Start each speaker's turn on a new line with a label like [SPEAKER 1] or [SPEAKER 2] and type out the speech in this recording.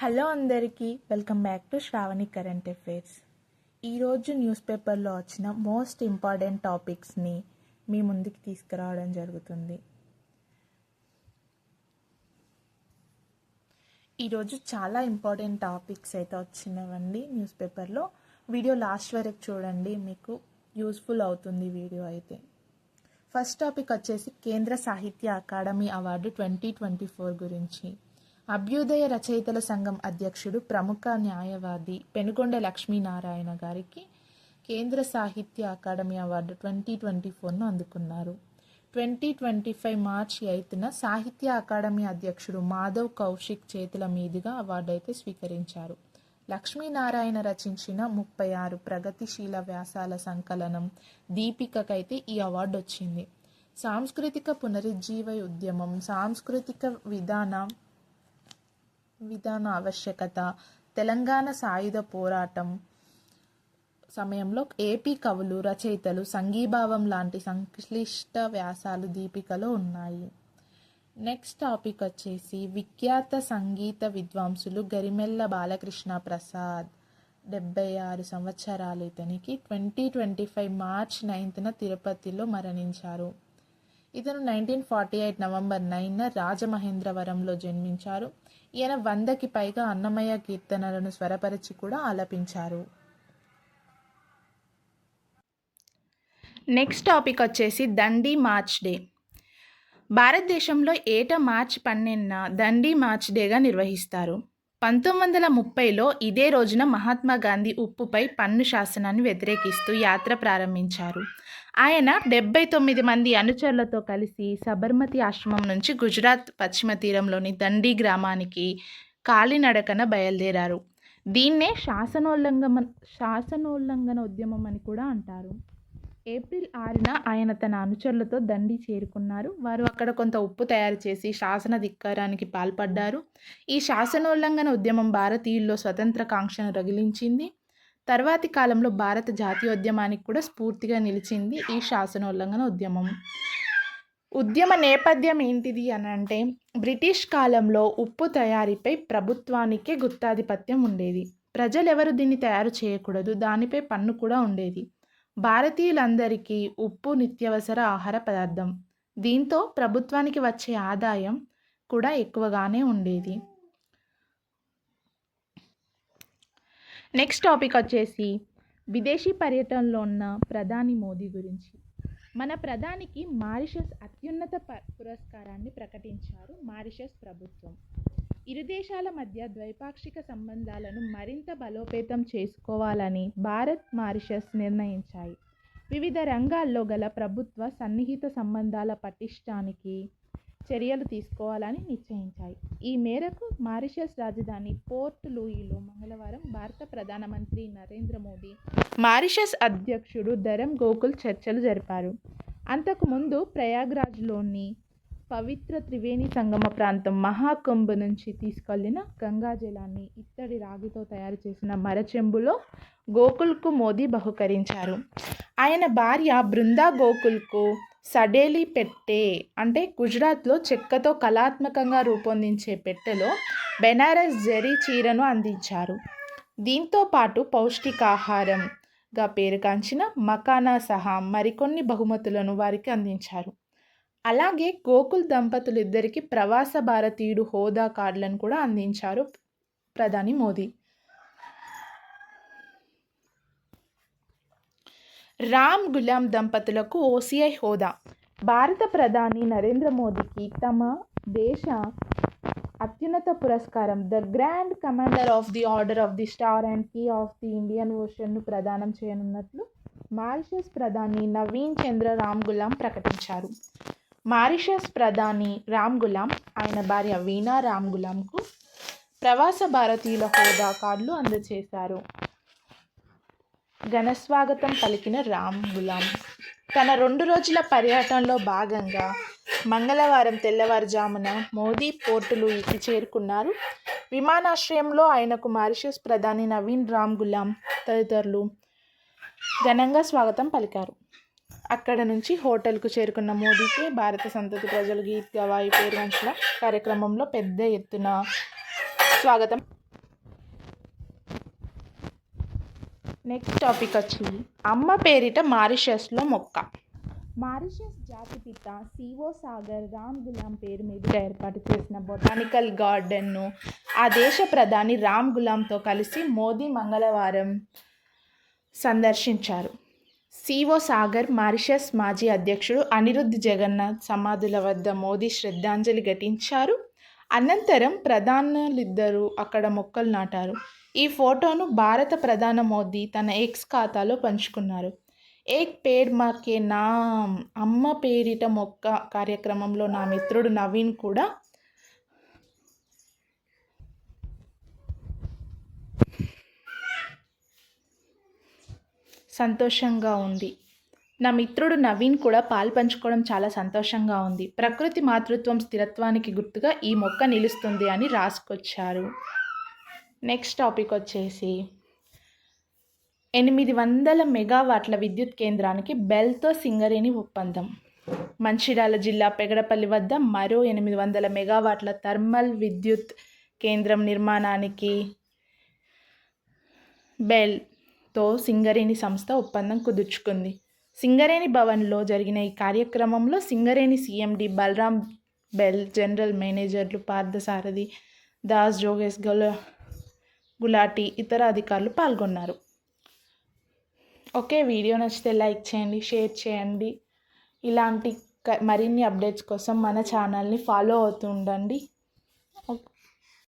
[SPEAKER 1] Hello అందరికీ welcome back to Shravani current affairs. ఈరోజు news పేపర్లో వచ్చిన మోస్ట్ ఇంపార్టెంట్ టాపిక్స్ని మీ ముందుకు తీసుకురావడం జరుగుతుంది. ఈరోజు చాలా ఇంపార్టెంట్ టాపిక్స్ అయితే వచ్చినవండి న్యూస్ పేపర్లో. వీడియో లాస్ట్ వరకు చూడండి మీకు యూస్ఫుల్ అవుతుంది వీడియో అయితే. ఫస్ట్ టాపిక్ వచ్చేసి Kendra Sahitya Akademi award twenty twenty four గురించి. అభ్యుదయ రచయితల సంఘం అధ్యక్షుడు ప్రముఖ న్యాయవాది పెనుగొండ లక్ష్మీనారాయణ గారికి కేంద్ర సాహిత్య అకాడమీ అవార్డు ట్వంటీ ట్వంటీ ఫోర్ను అందుకున్నారు. ట్వంటీ ట్వంటీ ఫైవ్ మార్చ్ ఎయిత్న సాహిత్య అకాడమీ అధ్యక్షుడు మాధవ్ కౌశిక్ చేతుల మీదుగా అవార్డు అయితే స్వీకరించారు. లక్ష్మీనారాయణ రచించిన ముప్పై ఆరు ప్రగతిశీల వ్యాసాల సంకలనం దీపికకైతే ఈ అవార్డు వచ్చింది. సాంస్కృతిక పునరుజ్జీవ ఉద్యమం సాంస్కృతిక విధాన విధాన ఆవశ్యకత. తెలంగాణ సాయుధ పోరాటం సమయంలో ఏపీ కవులు రచయితలు సంఘీభావం లాంటి సంక్లిష్ట వ్యాసాలు దీపికలో ఉన్నాయి. నెక్స్ట్ టాపిక్ వచ్చేసి విఖ్యాత సంగీత విద్వాంసులు గరిమెల్ల బాలకృష్ణ ప్రసాద్. డెబ్బై ఆరు సంవత్సరాలు ఇతనికి. ట్వంటీ ట్వంటీ ఫైవ్ మార్చ్ నైన్త్న తిరుపతిలో మరణించారు. ఇతను నైన్టీన్ ఫార్టీ ఎయిట్ నవంబర్ నైన్న రాజమహేంద్రవరంలో జన్మించారు. ఈయన వందకి పైగా అన్నమయ్య కీర్తనలను స్వరపరిచి కూడా ఆలపించారు. నెక్స్ట్ టాపిక్ వచ్చేసి దండి మార్చ్ డే. భారతదేశంలో ఏటా మార్చ్ పన్నెండున దండి మార్చ్ డేగా నిర్వహిస్తారు? పంతొమ్మిది వందల ముప్పైలో ఇదే రోజున మహాత్మా గాంధీ ఉప్పుపై పన్ను శాసనాన్ని వ్యతిరేకిస్తూ యాత్ర ప్రారంభించారు. ఆయన డెబ్బై తొమ్మిది మంది అనుచరులతో కలిసి సబర్మతి ఆశ్రమం నుంచి గుజరాత్ పశ్చిమ తీరంలోని దండి గ్రామానికి కాలినడకన బయలుదేరారు. దీన్నే శాసనోల్లంఘన శాసనోల్లంఘన ఉద్యమం అని కూడా అంటారు. ఏప్రిల్ ఆరున ఆయన తన అనుచరులతో దండి చేరుకున్నారు. వారు అక్కడ కొంత ఉప్పు తయారు చేసి శాసన ధిక్కారానికి పాల్పడ్డారు. ఈ శాసనోల్లంఘన ఉద్యమం భారతీయుల్లో స్వతంత్ర కాంక్షను రగిలించింది. తర్వాతి కాలంలో భారత జాతీయోద్యమానికి కూడా స్ఫూర్తిగా నిలిచింది ఈ శాసనోల్లంఘన ఉద్యమం. ఉద్యమ నేపథ్యం ఏంటిది అని అంటే బ్రిటిష్ కాలంలో ఉప్పు తయారీపై ప్రభుత్వానికే గుత్తాధిపత్యం ఉండేది. ప్రజలు ఎవరు దీన్ని తయారు చేయకూడదు దానిపై పన్ను కూడా ఉండేది. భారతీయులందరికీ ఉప్పు నిత్యవసర ఆహార పదార్థం. దీంతో ప్రభుత్వానికి వచ్చే ఆదాయం కూడా ఎక్కువగానే ఉండేది. నెక్స్ట్ టాపిక్ వచ్చేసి విదేశీ పర్యటనలో ఉన్న ప్రధాని మోదీ గురించి. మన ప్రధానికి మారిషస్ అత్యున్నత ప పురస్కారాన్ని ప్రకటించారు మారిషస్ ప్రభుత్వం. ఇరు దేశాల మధ్య ద్వైపాక్షిక సంబంధాలను మరింత బలోపేతం చేసుకోవాలని భారత్ మారిషస్ నిర్ణయించాయి. వివిధ రంగాల్లో గల ప్రభుత్వ సన్నిహిత సంబంధాల పటిష్టానికి చర్యలు తీసుకోవాలని నిశ్చయించాయి. ఈ మేరకు మారిషస్ రాజధాని పోర్ట్ లూయిలో మంగళవారం భారత ప్రధానమంత్రి నరేంద్ర మోదీ మారిషస్ అధ్యక్షుడు ధరం గోకుల్ చర్చలు జరిపారు. అంతకుముందు ప్రయాగ్రాజ్లోని పవిత్ర త్రివేణి సంగమ ప్రాంతం మహాకుంభ నుంచి తీసుకెళ్ళిన గంగా జలాన్ని ఇత్తడి రాగితో తయారు చేసిన మరచెంబులో గోకుల్కు మోదీ బహుకరించారు. ఆయన భార్య బృందా గోకుల్కు సడేలి పెట్టె అంటే గుజరాత్లో చెక్కతో కళాత్మకంగా రూపొందించే పెట్టెలో బెనారస్ జరీ చీరను అందించారు. దీంతో పాటు పౌష్టికాహారంగా పేరుగాంచిన మకానా సహా మరికొన్ని బహుమతులను వారికి అందించారు. అలాగే గోకుల్ దంపతులిద్దరికీ ప్రవాస భారతీయుడు హోదా కార్డులను కూడా అందించారు ప్రధాని మోదీ. రామ్ గులాం దంపతులకు ఓసీఐ హోదా. భారత ప్రధాని నరేంద్ర మోదీకి తమ దేశ అత్యున్నత పురస్కారం the grand commander of the order of the star and key of the Indian ఓషన్ను ప్రదానం చేయనున్నట్లు మారిషస్ ప్రధాని నవీన్ చంద్ర రామ్ గులాం ప్రకటించారు. మారిషస్ ప్రధాని రామ్ గులాం ఆయన భార్య వీణా రామ్ గులాంకు ప్రవాస భారతీయుల హోదా కార్డులు అందజేశారు. ఘనస్వాగతం పలికిన రామ్ గులాం. తన రెండు రోజుల పర్యటనలో భాగంగా మంగళవారం తెల్లవారుజామున మోదీ పోర్టులూయికి చేరుకున్నారు. విమానాశ్రయంలో ఆయనకు మారిషస్ ప్రధాని నవీన్ రామ్ గులాం తదితరులు ఘనంగా స్వాగతం పలికారు. అక్కడ నుంచి హోటల్కు చేరుకున్న మోదీకి భారత సంతతి ప్రజలు గీత్ గవాయి పేరు కార్యక్రమంలో పెద్ద ఎత్తున స్వాగతం. నెక్స్ట్ టాపిక్ వచ్చి అమ్మ పేరిట మారిషస్లో మొక్క. మారిషస్ జాతిపిత సివో సాగర్ రామ్ గులాం పేరు మీద ఏర్పాటు చేసిన బొటానికల్ గార్డెన్ను ఆ దేశ ప్రధాని రామ్ గులాంతో కలిసి మోదీ మంగళవారం సందర్శించారు. సిఓ సాగర్ మారిషస్ మాజీ అధ్యక్షుడు అనిరుద్ధ్ జగన్నాథ్ సమాధుల వద్ద మోదీ శ్రద్ధాంజలి ఘటించారు. అనంతరం ప్రధానులిద్దరూ అక్కడ మొక్కలు నాటారు. ఈ ఫోటోను భారత ప్రధాన మోదీ తన ఎక్స్ ఖాతాలో పంచుకున్నారు. ఏక్ పేడ్ మాకే నా అమ్మ పేరిట మొక్క కార్యక్రమంలో నా మిత్రుడు నవీన్ కూడా సంతోషంగా ఉంది. నా మిత్రుడు నవీన్ కూడా పాలు పంచుకోవడం చాలా సంతోషంగా ఉంది. ప్రకృతి మాతృత్వం స్థిరత్వానికి గుర్తుగా ఈ మొక్క నిలుస్తుంది అని రాసుకొచ్చారు. నెక్స్ట్ టాపిక్ వచ్చేసి ఎనిమిది వందల మెగావాట్ల విద్యుత్ కేంద్రానికి బెల్తో సింగరేణి ఒప్పందం. మంచిర్యాల జిల్లా పెగడపల్లి వద్ద మరో ఎనిమిది వందల మెగావాట్ల థర్మల్ విద్యుత్ కేంద్రం నిర్మాణానికి బెల్ తో సింగరేణి సంస్థ ఒప్పందం కుదుర్చుకుంది. సింగరేణి భవన్లో జరిగిన ఈ కార్యక్రమంలో Singareni CMD Balaram BEL general మేనేజర్లు పార్థసారథి దాస్ జోగేష్ గుల గులాటి ఇతర అధికారులు పాల్గొన్నారు. ఓకే వీడియో నచ్చితే లైక్ చేయండి షేర్ చేయండి. ఇలాంటి మరిన్ని అప్డేట్స్ కోసం మన ఛానల్ని ఫాలో అవుతూ ఉండండి.